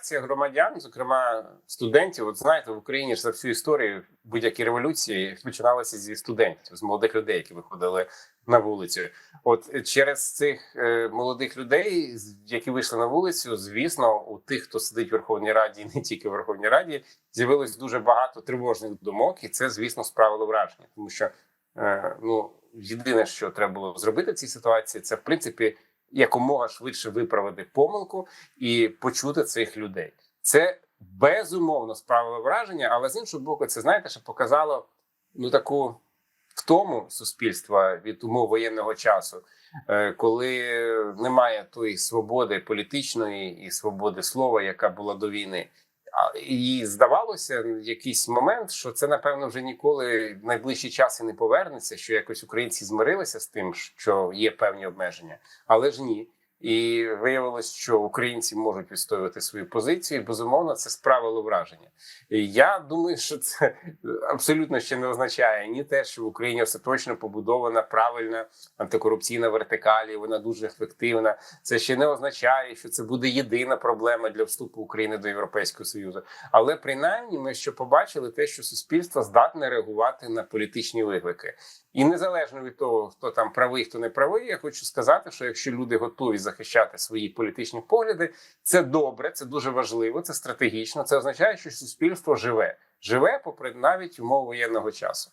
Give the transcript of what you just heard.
реакція громадян, зокрема студентів. От знаєте, в Україні ж за всю історію будь-які революції починалися зі студентів, з молодих людей, які виходили на вулицю. От через цих е, молодих людей, які вийшли на вулицю, звісно, у тих, хто сидить в Верховній Раді, і не тільки в Верховній Раді, з'явилось дуже багато тривожних думок, і це, звісно, справило враження, тому що е, ну єдине, що треба було зробити в цій ситуації, це в принципі якомога швидше виправити помилку і почути цих людей. Це безумовно справило враження, але з іншого боку, це знаєте, що показало ну таку втому суспільства від умов воєнного часу, е, коли немає тої свободи політичної і свободи слова, яка була до війни. І здавалося в якийсь момент, що це напевно вже ніколи в найближчі часи не повернеться. Що якось українці змирилися з тим, що є певні обмеження, але ж ні. І виявилось, що українці можуть відстоювати свою позицію. Безумовно, це справило враження. І я думаю, що це абсолютно ще не означає ні те, що в Україні остаточно побудована правильна антикорупційна вертикаль, і вона дуже ефективна. Це ще не означає, що це буде єдина проблема для вступу України до Європейського Союзу. Але принаймні ми що побачили те, що суспільство здатне реагувати на політичні виклики. І незалежно від того, хто там правий, хто не правий, я хочу сказати, що якщо люди готові захищати свої політичні погляди, це добре, це дуже важливо, це стратегічно. Це означає, що суспільство живе, живе попри навіть умови воєнного часу.